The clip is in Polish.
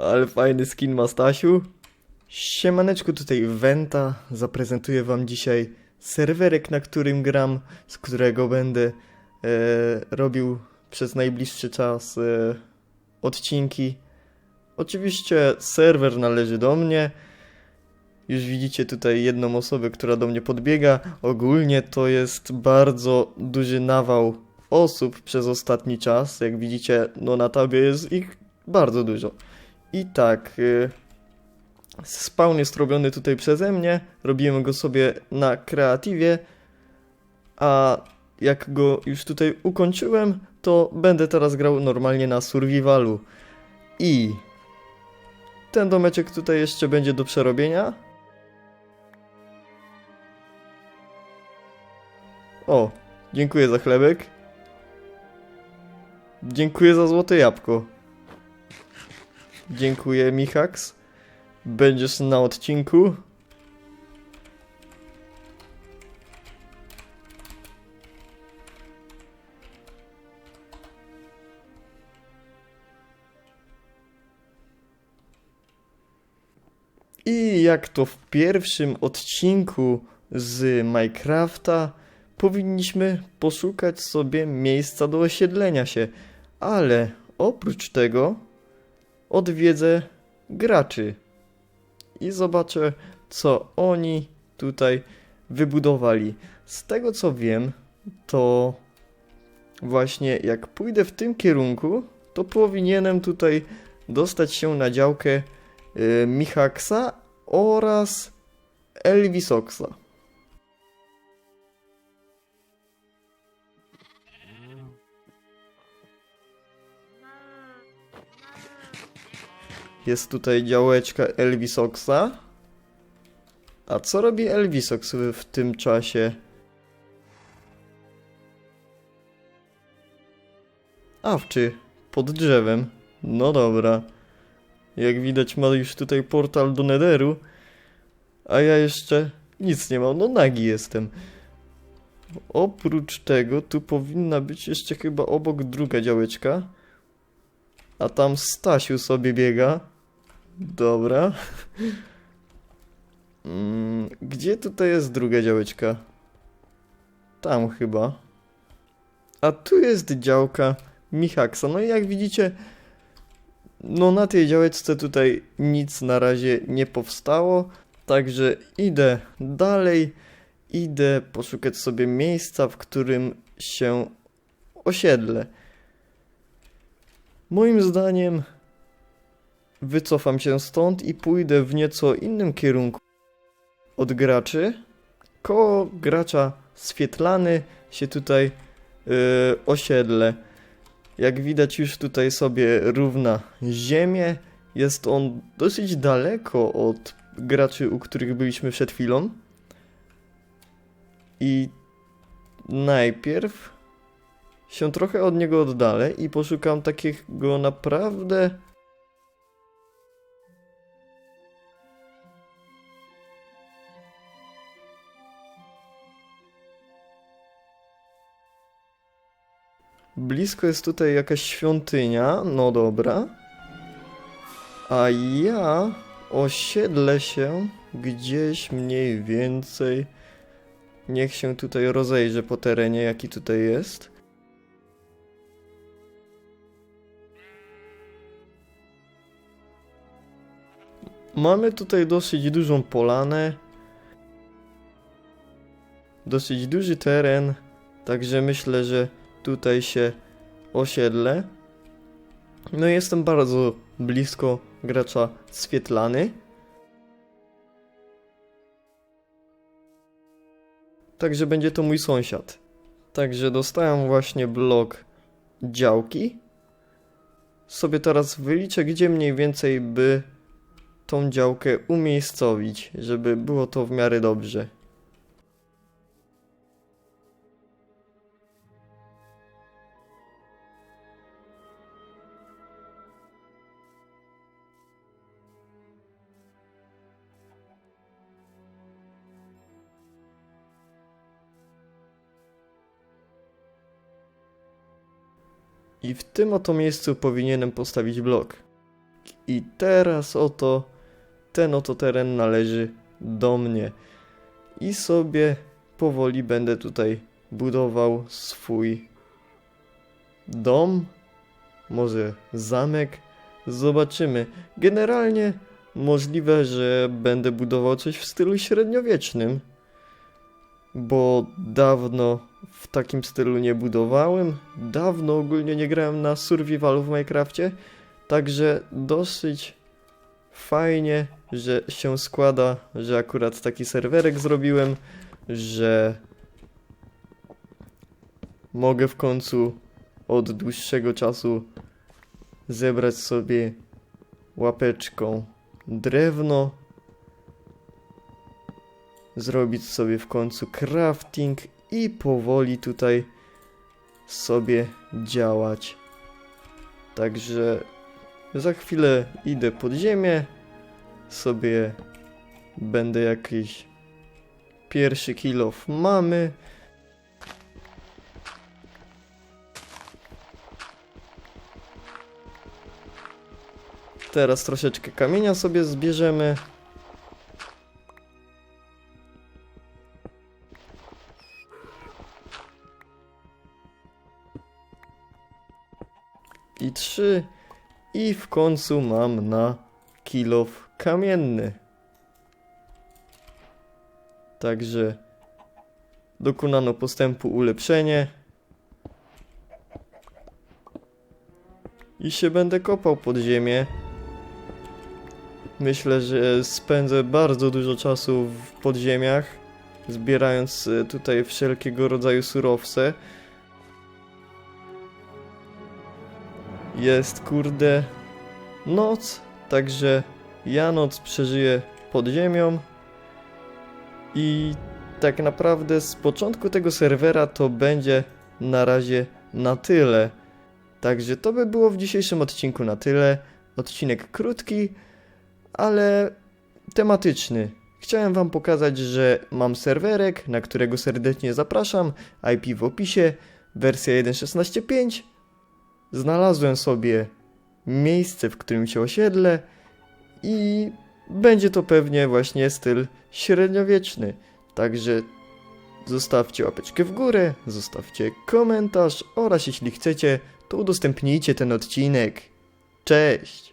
Ale fajny skin ma Stasiu. Siemaneczku, tutaj Wenta. Zaprezentuję wam dzisiaj serwerek, na którym gram, z którego będę e, robił przez najbliższy czas e, odcinki. Oczywiście serwer należy do mnie. Już widzicie tutaj jedną osobę, która do mnie podbiega. Ogólnie to jest bardzo duży nawał osób przez ostatni czas. Jak widzicie, no na tabie jest ich bardzo dużo. I tak, y, spawn jest robiony tutaj przeze mnie. Robiłem go sobie na kreatywie. A jak go już tutaj ukończyłem, to będę teraz grał normalnie na survivalu. I ten domeczek tutaj jeszcze będzie do przerobienia. O, dziękuję za chlebek. Dziękuję za złote jabłko. Dziękuję, Michax. Będziesz na odcinku. I jak to w pierwszym odcinku z Minecrafta, powinniśmy poszukać sobie miejsca do osiedlenia się, ale oprócz tego odwiedzę graczy i zobaczę, co oni tutaj wybudowali. Z tego co wiem, to właśnie jak pójdę w tym kierunku, to powinienem tutaj dostać się na działkę y, Michaxa oraz Elvisoxa. Jest tutaj działeczka Elvisoxa. A co robi Elvisox w tym czasie? Awczy, pod drzewem. No dobra. Jak widać ma już tutaj portal do Netheru. A ja jeszcze nic nie mam, no nagi jestem. Oprócz tego, tu powinna być jeszcze chyba obok druga działeczka. A tam Stasiu sobie biega. Dobra. Mm, Gdzie tutaj jest druga działeczka? Tam chyba. A tu jest działka Michaksa. No i jak widzicie, no na tej działeczce tutaj nic na razie nie powstało. Także idę dalej. Idę poszukać sobie miejsca, w którym się osiedlę. Moim zdaniem wycofam się stąd i pójdę w nieco innym kierunku od graczy. Koło gracza Swietlany się tutaj yy, osiedlę. Jak widać już tutaj sobie równa ziemię. Jest on dosyć daleko od graczy, u których byliśmy przed chwilą. I najpierw się trochę od niego oddalę i poszukam takiego naprawdę Blisko jest tutaj jakaś świątynia, no dobra. A ja osiedlę się gdzieś mniej więcej. Niech się tutaj rozejrzę po terenie, jaki tutaj jest. Mamy tutaj dosyć dużą polanę. Dosyć duży teren, także myślę, że tutaj się osiedlę. No jestem bardzo blisko gracza Swietlany. Także będzie to mój sąsiad. Także dostałem właśnie blok działki. Sobie teraz wyliczę, gdzie mniej więcej by tą działkę umiejscowić, żeby było to w miarę dobrze. I w tym oto miejscu powinienem postawić blok. I teraz oto ten oto teren należy do mnie. I sobie powoli będę tutaj budował swój dom, może zamek. Zobaczymy. Generalnie możliwe, że będę budował coś w stylu średniowiecznym, bo dawno w takim stylu nie budowałem. Dawno ogólnie nie grałem na survivalu w Minecrafcie, także dosyć fajnie, że się składa, że akurat taki serwerek zrobiłem, że mogę w końcu od dłuższego czasu zebrać sobie łapeczką drewno, zrobić sobie w końcu crafting i powoli tutaj sobie działać. Także za chwilę idę pod ziemię, sobie będę jakiś pierwszy kill off mamy. Teraz troszeczkę kamienia sobie zbierzemy. I trzy. I w końcu mam na kilof kamienny. Także dokonano postępu ulepszenie. I się będę kopał pod ziemię. Myślę, że spędzę bardzo dużo czasu w podziemiach, zbierając e, tutaj wszelkiego rodzaju surowce. Jest kurde noc, także ja noc przeżyję pod ziemią i tak naprawdę z początku tego serwera to będzie na razie na tyle. Także to by było w dzisiejszym odcinku na tyle. Odcinek krótki, ale tematyczny. Chciałem Wam pokazać, że mam serwerek, na którego serdecznie zapraszam. IP w opisie, wersja 1.16.5. Znalazłem sobie miejsce, w którym się osiedlę i będzie to pewnie właśnie styl średniowieczny. Także zostawcie łapeczkę w górę, zostawcie komentarz oraz jeśli chcecie, to udostępnijcie ten odcinek. Cześć!